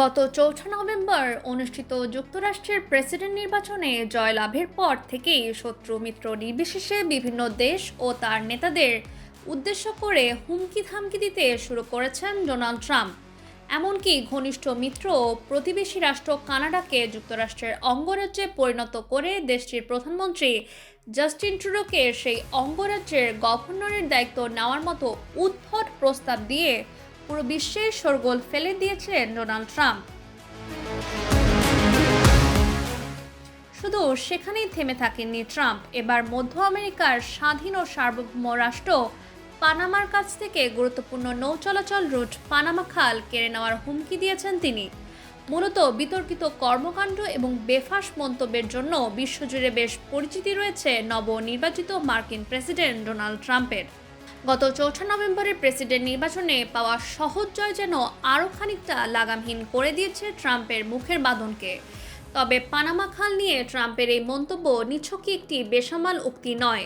গত চৌঠা নভেম্বর অনুষ্ঠিত যুক্তরাষ্ট্রের প্রেসিডেন্ট নির্বাচনে জয়লাভের পর থেকেই শত্রু মিত্র নির্বিশেষে বিভিন্ন দেশ ও তার নেতাদের উদ্দেশ্য করে হুমকি থামকি দিতে শুরু করেছেন ডোনাল্ড ট্রাম্প। এমনকি ঘনিষ্ঠ মিত্র ও প্রতিবেশী রাষ্ট্র কানাডাকে যুক্তরাষ্ট্রের অঙ্গরাজ্যে পরিণত করে দেশটির প্রধানমন্ত্রী জাস্টিন ট্রুডোকে সেই অঙ্গরাজ্যের গভর্নরের দায়িত্ব নেওয়ার মতো উদ্ভট প্রস্তাব দিয়ে পুরো বিশ্বের শোরগোল ফেলে দিয়েছিলেন ডোনাল্ড ট্রাম্প। শুধু সেখানেই থেমে থাকেননি ট্রাম্প। এবার মধ্য আমেরিকার স্বাধীন ও সার্বভৌম রাষ্ট্র পানামার কাছ থেকে গুরুত্বপূর্ণ নৌ চলাচল রুট পানামা খাল কেড়ে নেওয়ার হুমকি দিয়েছেন তিনি। মূলত বিতর্কিত কর্মকাণ্ড এবং বেফাস মন্তব্যের জন্য বিশ্বজুড়ে বেশ পরিচিতি রয়েছে নবনির্বাচিত মার্কিন প্রেসিডেন্ট ডোনাল্ড ট্রাম্পের। গত চৌঠা নভেম্বরের প্রেসিডেন্ট নির্বাচনে পাওয়া সহজ জয় যেন আরও খানিকটা লাগামহীন করে দিয়েছে ট্রাম্পের মুখের বাঁধনকে। তবে পানামা খাল নিয়ে ট্রাম্পের এই মন্তব্য নিছকই একটি বেসামাল উক্তি নয়।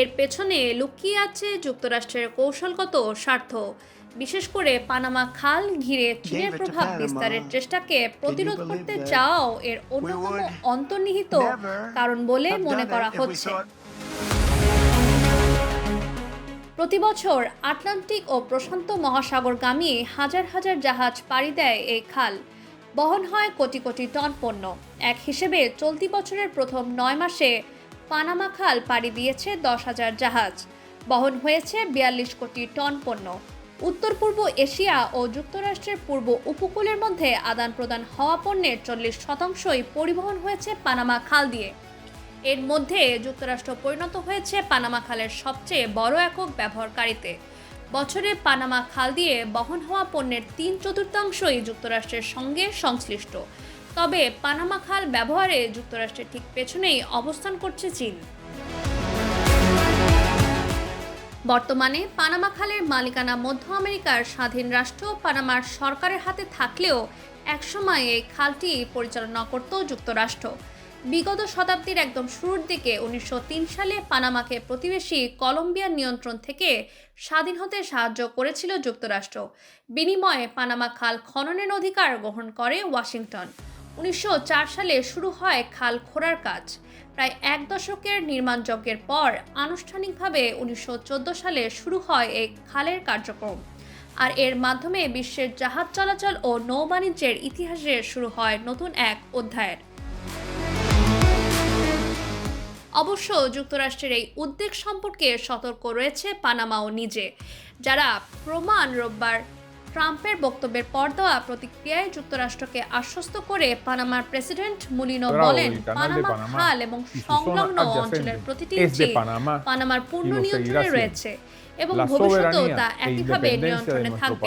এর পেছনে লুকিয়ে আছে যুক্তরাষ্ট্রের কৌশলগত স্বার্থ। বিশেষ করে পানামা খাল ঘিরে চীনের প্রভাব বিস্তারের চেষ্টাকে প্রতিরোধ করতে চাওয়াও এর অন্যতম অন্তর্নিহিত কারণ বলে মনে করা হচ্ছে। প্রতি বছর আটলান্টিক ও প্রশান্ত মহাসাগরগামী হাজার হাজার জাহাজ পাড়ি দেয় এই খাল। বহন হয় কোটি কোটি টন পণ্য। এক হিসেবে চলতি বছরের প্রথম নয় মাসে পানামা খাল পাড়ি দিয়েছে দশ হাজার জাহাজ। বহন হয়েছে বিয়াল্লিশ কোটি টন পণ্য। উত্তর পূর্ব এশিয়া ও যুক্তরাষ্ট্রের পূর্ব উপকূলের মধ্যে আদান প্রদান হওয়া পণ্যের চল্লিশ শতাংশই পরিবহন হয়েছে পানামা খাল দিয়ে। এর মধ্যে যুক্তরাষ্ট্র পরিণত হয়েছে পানামা খালের সবচেয়ে বড় একক ব্যবহারকারীতে। বছরে পানামা খাল দিয়ে বহন হওয়া পণ্যের তিন চতুর্থাংশই যুক্তরাষ্ট্রের সঙ্গে সংশ্লিষ্ট। তবে পানামা খাল ব্যবহারে যুক্তরাষ্ট্রের ঠিক পেছনেই অবস্থান করছে চীন। বর্তমানে পানামা খালের মালিকানা মধ্য আমেরিকার স্বাধীন রাষ্ট্র পানামার সরকারের হাতে থাকলেও একসময় এই খালটি পরিচালনা করত যুক্তরাষ্ট্র। বিগত শতাব্দীর একদম শুরুর দিকে উনিশশো তিন সালে পানামাকে প্রতিবেশী কলম্বিয়ার নিয়ন্ত্রণ থেকে স্বাধীন হতে সাহায্য করেছিল যুক্তরাষ্ট্র। বিনিময়ে পানামা খাল খননের অধিকার গ্রহণ করে ওয়াশিংটন। উনিশশো চার সালে শুরু হয় খাল খোঁড়ার কাজ। প্রায় এক দশকের নির্মাণযজ্ঞের পর আনুষ্ঠানিকভাবে উনিশশো চোদ্দ সালে শুরু হয় এই খালের কার্যক্রম। আর এর মাধ্যমে বিশ্বের জাহাজ চলাচল ও নৌবাণিজ্যের ইতিহাসে শুরু হয় নতুন এক অধ্যায়ের। অবশ্য যুক্তরাষ্ট্রের এই উদ্বেগ সম্পর্কে সতর্ক রয়েছে পানামাও নিজে। যারা প্রমাণ রোববার ট্রাম্পের বক্তব্যের পর দেওয়া প্রতিক্রিয়ায় যুক্তরাষ্ট্রকে আশ্বস্ত করে পানামার প্রেসিডেন্ট মুলিনো বলেন পানামা খাল এবং সংলগ্ন অঞ্চলের প্রতিটি পানামার পূর্ণ নিয়ন্ত্রণে রয়েছে এবং ভবিষ্যতেও তা একইভাবে নিয়ন্ত্রণে থাকবে।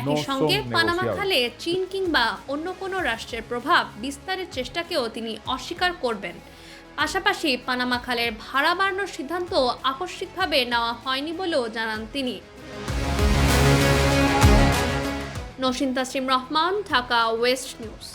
একই সঙ্গে পানামা খালে চীন কিংবা অন্য কোনো রাষ্ট্রের প্রভাব বিস্তারের চেষ্টাকেও তিনি অস্বীকার করবেন। পাশাপাশি পানামা খালের ভাড়া বাড়ানোর সিদ্ধান্ত আকস্মিকভাবে নেওয়া হয়নি বলেও জানান তিনি। Nosin Tasim Rahman, Dhaka west news.